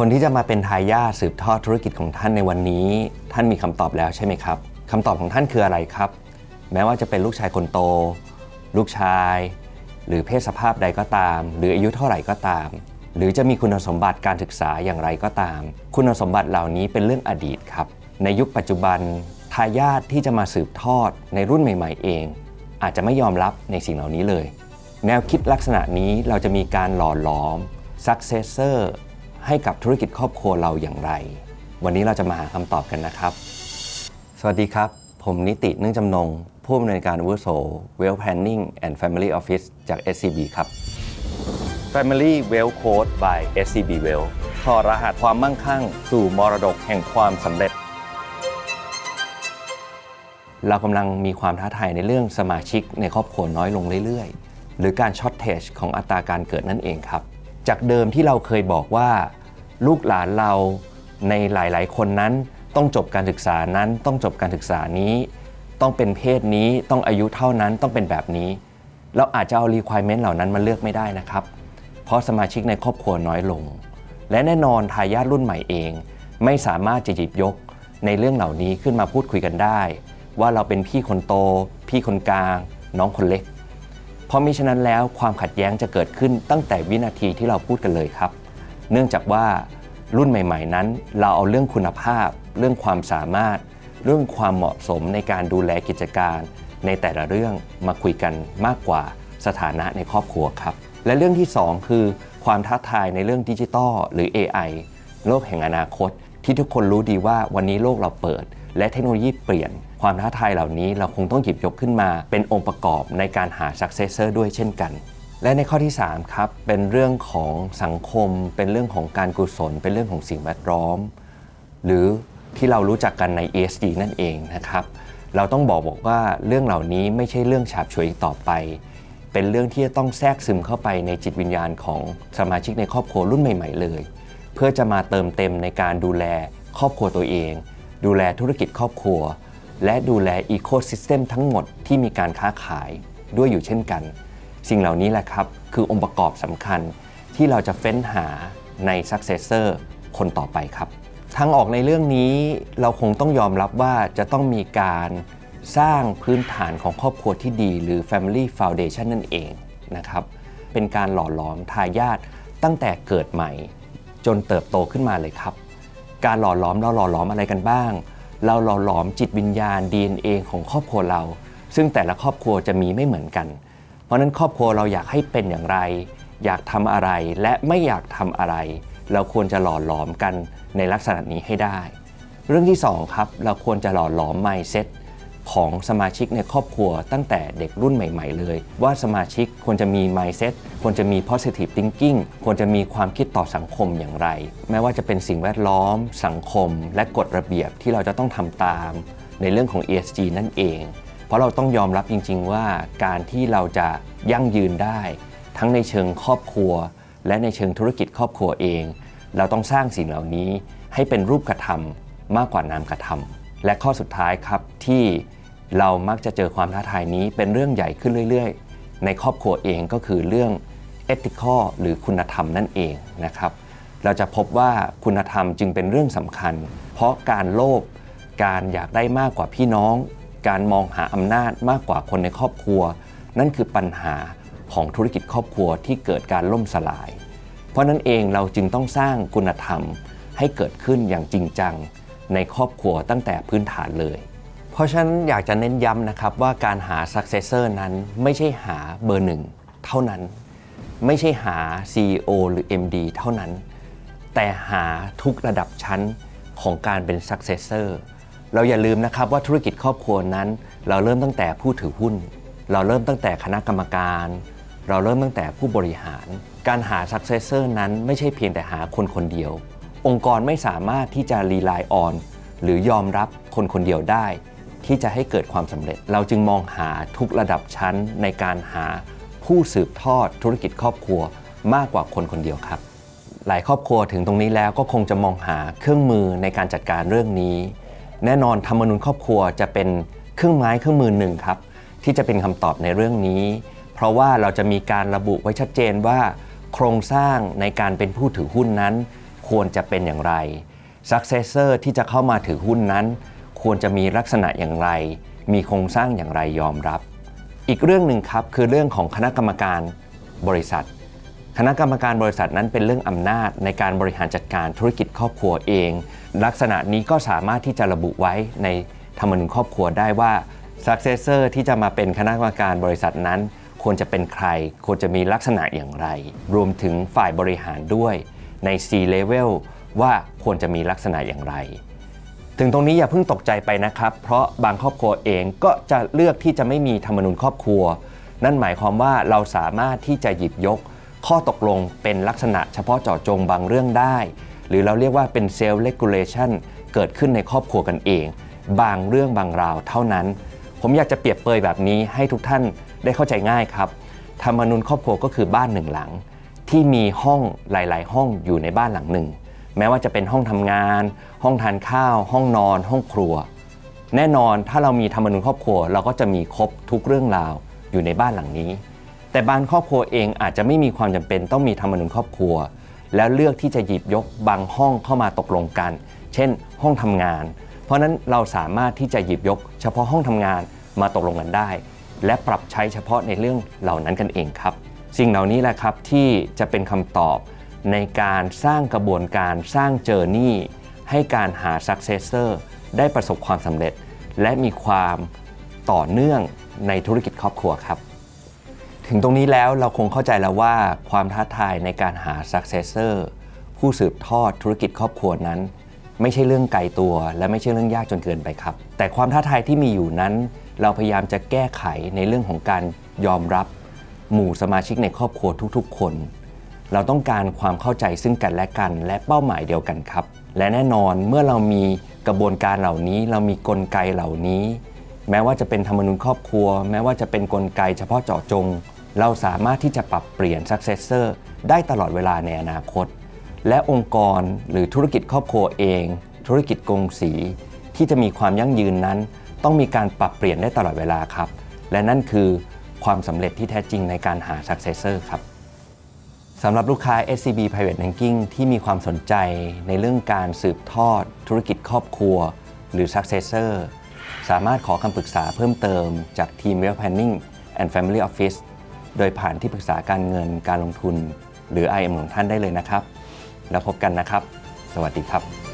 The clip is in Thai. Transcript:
คนที่จะมาเป็นทายาทสืบทอดธุรกิจของท่านในวันนี้ ท่านมีคำตอบแล้วใช่ไหมครับคำตอบของท่านคืออะไรครับ แม้ว่าจะเป็นลูกชายคนโต ลูกชาย หรือเพศสภาพใดก็ตาม หรืออายุเท่าไหร่ก็ตาม หรือจะมีคุณสมบัติการศึกษาอย่างไรก็ตาม คุณสมบัติเหล่านี้เป็นเรื่องอดีตครับ ในยุคปัจจุบันทายาทที่จะมาสืบทอดในรุ่นใหม่ ๆ เอง อาจจะไม่ยอมรับในสิ่งเหล่านี้เลย แนวคิดลักษณะนี้เราจะมีการหล่อหลอม successor ให้กับธุรกิจครอบครัวเราอย่างไร วันนี้เราจะมาหาคำตอบกันนะครับ สวัสดีครับ ผมนิตินึ่งจำนง ผู้อำนวยการอาวุโส Wealth Planning and Family Office จาก SCB ครับ Family Wealth Code by SCB Wealth ถอดรหัสความมั่งคั่ง สู่มรดกแห่งความสำเร็จ เรากำลังมีความท้าทายในเรื่องสมาชิกในครอบครัวน้อยลงเรื่อยๆ หรือการช็อตเทจของอัตราการเกิดนั่นเองครับ จากเดิมที่เราเคยบอกว่า ลูกหลานเราในหลาย ๆ คนนั้นต้องจบการศึกษานั้นต้องจบการศึกษานี้ ต้องเป็นเพศนี้ต้องอายุเท่านั้นต้องเป็นแบบนี้ เราอาจจะเอา requirement เหล่านั้นมาเลือกไม่ได้นะครับ เพราะสมาชิกในครอบครัวน้อยลง และแน่นอนทายาทรุ่นใหม่เอง ไม่สามารถจะหยิบยกในเรื่องเหล่านี้ขึ้นมาพูดคุยกันได้ ว่าเราเป็นพี่คนโต พี่คนกลาง น้องคนเล็ก เพราะมิฉะนั้นแล้วความขัดแย้งจะเกิดขึ้นตั้งแต่วินาทีที่เราพูดกันเลยครับ เนื่องจากว่า รุ่นใหม่ๆ นั้น เราเอาเรื่องคุณภาพ เรื่องความสามารถ เรื่องความเหมาะสมในการดูแลกิจการ ในแต่ละเรื่องมาคุยกันมากกว่าสถานะในครอบครัวครับ และเรื่องที่ 2 คือ ความท้าทายในเรื่องดิจิทัลหรือ AI โลกแห่งอนาคต ที่ทุกคนรู้ดีว่าวันนี้โลกเราเปิด และเทคโนโลยีเปลี่ยน ความท้าทายเหล่านี้เราคงต้องหยิบยกขึ้นมา เป็นองค์ประกอบในการหา successor ด้วยเช่นกัน และในข้อที่3ครับเป็นเรื่องของสังคม เป็นเรื่องของการกุศล เป็นเรื่องของสิ่งแวดล้อม หรือที่เรารู้จักกันใน ESG นั่นเองนะครับ เราต้องบอกบอกว่าเรื่องเหล่านี้ไม่ใช่เรื่องฉาบฉวยต่อไป เป็นเรื่องที่จะต้องแทรกซึมเข้าไปในจิตวิญญาณของสมาชิกในครอบครัวรุ่นใหม่ ๆ เลย เพื่อจะมาเติมเต็มในการดูแลครอบครัวตัวเอง ดูแลธุรกิจครอบครัว และดูแลอีโคซิสเต็มทั้งหมดที่มีการค้าขายด้วยอยู่เช่นกัน สิ่งเหล่านี้แหละครับ คือองค์ประกอบสำคัญที่เราจะเฟ้นหาใน successor คนต่อไปครับทางออกในเรื่องนี้เราคงต้องยอมรับว่าจะต้องมีการสร้างพื้นฐานของครอบครัวที่ดีหรือ Family Foundation นั่นเองนะครับ เป็นการหล่อหลอมทายาทตั้งแต่เกิดใหม่ จนเติบโตขึ้นมาเลยครับ การหล่อหลอมเราหล่อหลอมอะไรกันบ้าง เราหล่อหลอมจิตวิญญาณ DNA ของครอบครัวเรา ซึ่งแต่ละครอบครัวจะมีไม่เหมือนกัน เพราะนั้นครอบครัวเราอยากให้เป็นอย่างไร อยากทำอะไรและไม่อยากทำอะไร เราควรจะหล่อหลอมกันในลักษณะนี้ให้ได้ เรื่องที่2ครับเราควรจะหล่อหลอม mindset ของสมาชิกในครอบครัวตั้งแต่เด็กรุ่นใหม่ ๆ เลย ว่าสมาชิกควรจะมี mindset ควรจะมี positive thinking ควรจะมีความคิดต่อสังคมอย่างไร ไม่ว่าจะเป็นสิ่งแวดล้อม สังคม และกฎระเบียบที่เราจะต้องทำตาม ในเรื่องของ ESG นั่นเอง เพราะเราต้องยอมรับจริง ๆ ว่าการที่เราจะยั่งยืนได้ ทั้งในเชิงครอบครัว และในเชิงธุรกิจครอบครัวเอง เราต้องสร้างสิ่งเหล่านี้ให้เป็นรูปกระทำมากกว่านามกระทำและข้อสุดท้ายครับที่เรามักจะเจอความท้าทายนี้เป็นเรื่องใหญ่ขึ้นเรื่อย ๆ ในครอบครัวเองก็คือเรื่อง ethical หรือคุณธรรมนั่นเองนะครับ เราจะพบว่าคุณธรรมจึงเป็นเรื่องสำคัญ เพราะการโลภการอยากได้มากกว่าพี่น้อง การมองหาอำนาจมากกว่าคนในครอบครัว นั่นคือปัญหาของธุรกิจครอบครัวที่เกิดการล่มสลาย เพราะนั้นเองเราจึงต้องสร้างคุณธรรมให้เกิดขึ้นอย่างจริงจังในครอบครัวตั้งแต่พื้นฐานเลย เพราะฉะนั้นอยากจะเน้นย้ำนะครับว่าการหา successor นั้นไม่ใช่หาเบอร์หนึ่งเท่านั้น ไม่ใช่หา CEO หรือ MD เท่านั้น แต่หาทุกระดับชั้นของการเป็น successor เราอย่าลืมนะครับว่าธุรกิจครอบครัวนั้น เราเริ่มตั้งแต่ผู้ถือหุ้น เราเริ่มตั้งแต่คณะกรรมการ เราเริ่มตั้งแต่ผู้บริหาร การหา successor นั้นไม่ใช่เพียงแต่หาคนคนเดียว องค์กรไม่สามารถที่จะ rely on หรือยอมรับคนคนเดียวได้ ที่จะให้เกิดความสำเร็จ เราจึงมองหาทุกระดับชั้นในการหาผู้สืบทอดธุรกิจครอบครัวมากกว่าคนคนเดียวครับ หลายครอบครัวถึงตรงนี้แล้วก็คงจะมองหาเครื่องมือในการจัดการเรื่องนี้ แน่นอนธรรมนูญครอบครัวจะเป็นเครื่องไม้เครื่องมือหนึ่งครับ ที่จะเป็นคำตอบในเรื่องนี้ เพราะว่าเราจะมีการระบุไว้ชัดเจนว่า โครงสร้างในการเป็นผู้ถือหุ้นนั้น ควรจะเป็นอย่างไร successor ที่จะเข้ามาถือหุ้นนั้น ควรจะมีลักษณะอย่างไร มีโครงสร้างอย่างไรยอมรับ อีกเรื่องหนึ่งครับคือเรื่องของคณะกรรมการบริษัท คณะกรรมการบริษัทนั้นเป็นเรื่องอำนาจในการบริหารจัดการธุรกิจครอบครัวเอง ลักษณะนี้ก็สามารถที่จะระบุไว้ในธรรมนูญครอบครัวได้ว่า successor ที่จะมาเป็นคณะกรรมการบริษัทนั้น ควรจะเป็นใคร ควรจะมีลักษณะอย่างไร รวมถึงฝ่ายบริหารด้วยใน C level ว่าควรจะมีลักษณะอย่างไร ถึงตรงนี้อย่าเพิ่งตกใจไปนะครับ เพราะบางครอบครัวเองก็จะเลือกที่จะไม่มีธรรมนูญครอบครัว นั่นหมายความว่าเราสามารถที่จะหยิบยก ข้อตกลงเป็นลักษณะเฉพาะเจาะจงบางเรื่องได้ หรือเราเรียกว่าเป็นเซลล์เลกูเลชันเกิดขึ้นในครอบครัวกันเอง บางเรื่องบางราวเท่านั้น ผมอยากจะเปรียบเปยแบบนี้ให้ทุกท่านได้เข้าใจง่ายครับธรรมนูญครอบครัวก็คือบ้านหนึ่งหลัง ที่มีห้องหลาย ๆ ห้องอยู่ในบ้านหลังหนึ่ง แม้ว่าจะเป็นห้องทำงาน ห้องทานข้าว ห้องนอน ห้องครัว แน่นอนถ้าเรามีธรรมนูญครอบครัว เราก็จะมีครบทุกเรื่องราวอยู่ในบ้านหลังนี้ แต่บางครอบครัวเองอาจจะไม่มีความจำเป็นต้องมีธรรมนูญครอบครัว แล้วเลือกที่จะหยิบยกบางห้องเข้ามาตกลงกัน เช่น ห้องทำงาน เพราะนั้นเราสามารถที่จะหยิบยก เฉพาะห้องทำงานมาตกลงกันได้ และปรับใช้เฉพาะในเรื่องเหล่านั้นกันเองครับ สิ่งเหล่านี้แหละครับที่จะเป็นคำตอบในการสร้างกระบวนการสร้างเจอร์นี่ให้การหา successor ได้ประสบความสำเร็จ และมีความต่อเนื่องในธุรกิจครอบครัวครับ ถึงตรงนี้แล้วเราคงเข้าใจแล้วว่าความท้าทายในการหา successor ผู้สืบทอดธุรกิจครอบครัวนั้น ไม่ใช่เรื่องไกลตัว และไม่ใช่เรื่องยากจนเกินไปครับ แต่ความท้าทายที่มีอยู่นั้น เราพยายามจะแก้ไขในเรื่องของการยอมรับ หมู่สมาชิกในครอบครัวทุกๆ คน เราต้องการความเข้าใจซึ่งกันและกัน และเป้าหมายเดียวกันครับ และแน่นอนเมื่อเรามีกระบวนการเหล่านี้ เรามีกลไกเหล่านี้ แม้ว่าจะเป็นธรรมนูญครอบครัว แม้ว่าจะเป็นกลไกเฉพาะเจาะจง เราสามารถที่จะปรับเปลี่ยน successor ได้ตลอดเวลาในอนาคต และองค์กรหรือธุรกิจครอบครัวเอง ธุรกิจกงสี ที่จะมีความยั่งยืนนั้น ต้องมีการปรับเปลี่ยนได้ตลอดเวลาครับ และนั่นคือความสำเร็จที่แท้จริงในการหา successor ครับสำหรับลูกค้า SCB Private Banking ที่มีความสนใจในเรื่องการสืบทอด ธุรกิจครอบครัว หรือ Successor สามารถขอคำปรึกษาเพิ่มเติมจากทีม Wealth Planning and Family Office โดยผ่านที่ปรึกษาการเงินการลงทุน หรือ IM ของท่านได้เลยนะครับ แล้วพบกันนะครับ สวัสดีครับ